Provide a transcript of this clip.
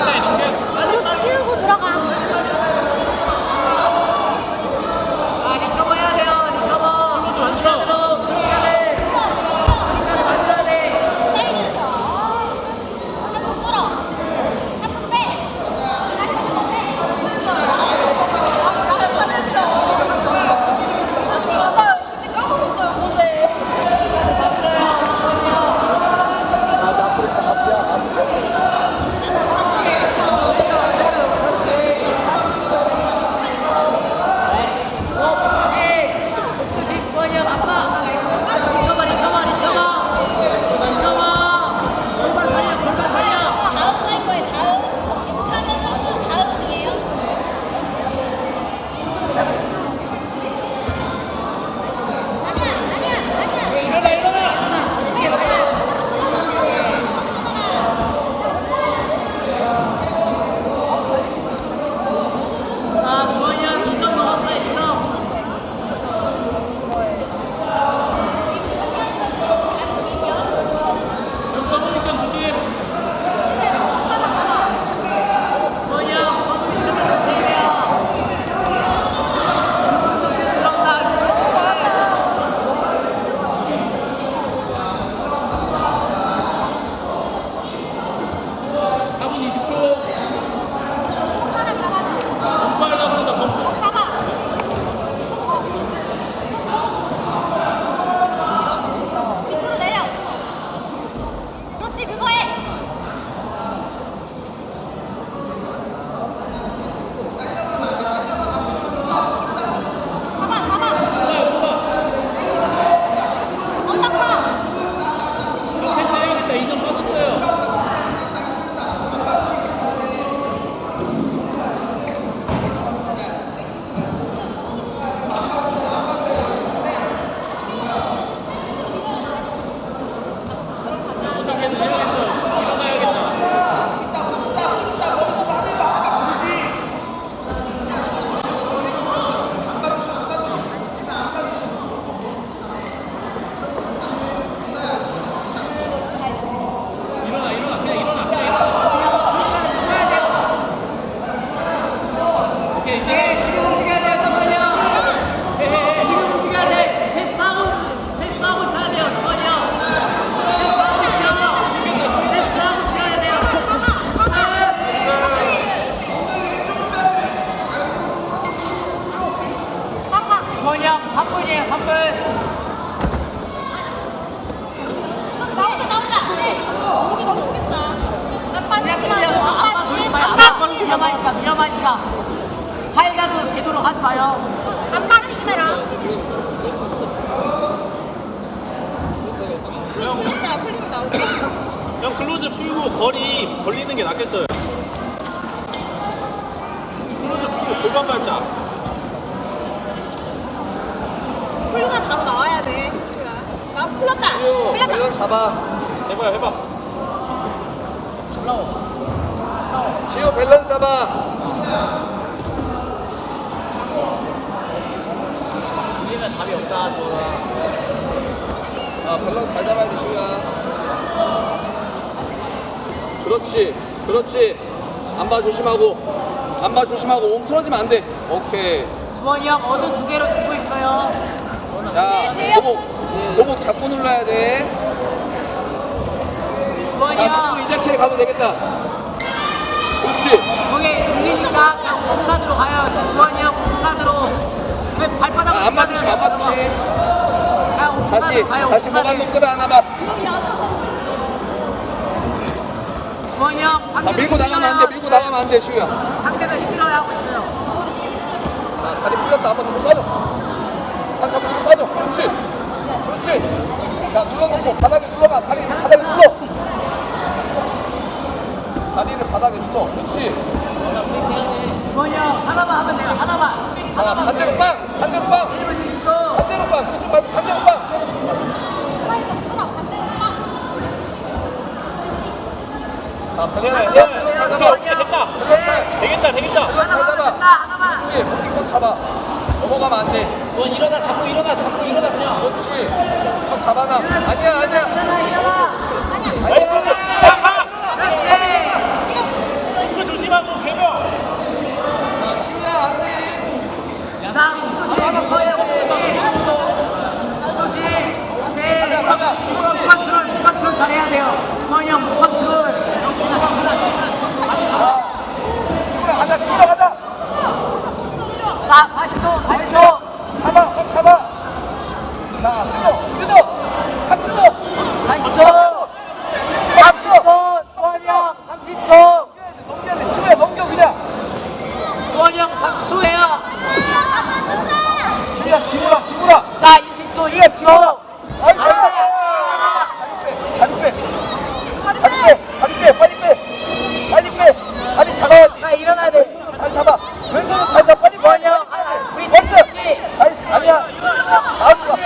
무릎 아, 형, 3분이에요, 3분. 나오자, 나오자. 네. 목이 너무 좋겠다. 아빠 그냥 조심하고, 그냥 아빠 아빠 조심 조심, 마요. 아빠 아빠 조심. 위험하니까, 위험하니까. 하이가도 되도록 하지 마요. 아빠 조심해라. 형 클로즈 풀고 거리 벌리는 게 낫겠어요. 클로즈 풀고 골반 발자. 풀리면 바로 나와야 돼. 나 풀렸다. 풀렸다. 잡아. 해봐요 해봐. 지호 밸런스 잡아. 이기면 답이 없다, 주원아. 아, 밸런스 잘 잡아야 돼, 지호야. 그렇지. 그렇지. 안봐 조심하고. 안봐 조심하고. 몸 틀어지면 안 돼. 오케이. 주원이 형, 어느 두 개로 주고 있어요. 자, 도복. 도복 잡고 눌러야 돼. 주원이 자, 형. 그리고 이자키에 가도 되겠다. 그렇지. 거기 눌리니까 그냥 공간으로 가요. 주원이 형 공간으로. 왜 발바닥 아, 조심, 안봐 조심. 그냥 다시, 공간으로 가요. 다시. 한번 끌어안아봐. 주원이 형 아, 상대가 밀고 나가면 안 돼, 밀고 나가면 안 돼, 지우야. 상대가 힘들어야 하고 있어요. 자, 다리 풀렸다. 한번 뒤로 빠져. 한 잡고 뒤로 빠져. 그렇지. 그렇지. 자, 눌러놓고 바닥에 눌러가. 다리, 바닥에 눌러. 다리를 바닥에 눌러. 그렇지. 주원이 형 하나만 하면 돼요. 하나만. 자, 하나만. 반대로 빵. 반대로 빵. 반대로 빵. 그쪽 말고 반대로 빵. 반대로. 자, 반대로 네, 빵. 네. 잘 오케이 잡아. 오케이 됐다. 잘 되겠다 되겠다. 잘 하나만. 하나만. 그렇지. 목이 꼭 잡아. 넘어가면 안 돼. 너 일어나, 자꾸 일어나, 자꾸 일어나 그냥. 그렇지. 턱 잡아놔. 아니야, 아니야. 일어나, 일어나. 아니야. 아니야. 조심하고 아, 아, 조심. 오케이. 컨트롤, 컨트롤 잘해야 돼요. 너형 컨트롤. 자 20초 20초 아이, 다리 빼. 다리 빼. 다리 빼. 다리 빼. 빨리 빼. 빨리 빼. 다리 잡아야지. 자 일어나야 돼 다리 잡아. 왼손으로 다리 잡아. 빨리 둘 벌써. 셋 다리, 아니야. 나와주자.